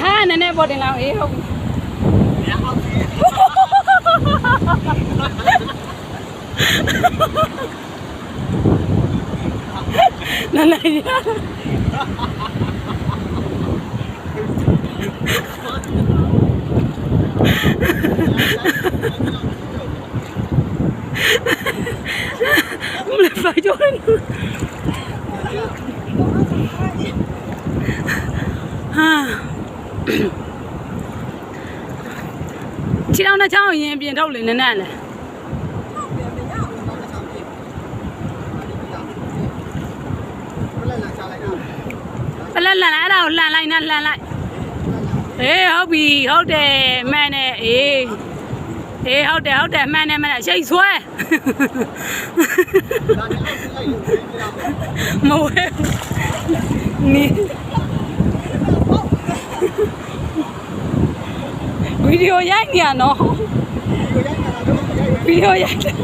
ข้านั่นแน่บอดเราเองนั่นอะไรเนี่ย Không lẽ phải cho anh ခြေထောက်နဲ့ချောင်းရင်ပြင်ထုတ်လေနန်းနန်းလေပလက်လန်အဲ့ဒါကိုလှန်လိုက်နဲ့လှန်လိုက်အေးဟုတ်ပြီဟုတ်တယ်မှန်တယ်အေးအေးဟုတ်တယ်ဟုတ်တယ်မှန်တယ်မှန်တယ်ရှိတ်ဆွဲမဝဲနီ ဗီဒီယိုရိုက်နေရနော်ဗီဒီယိုရိုက်တယ်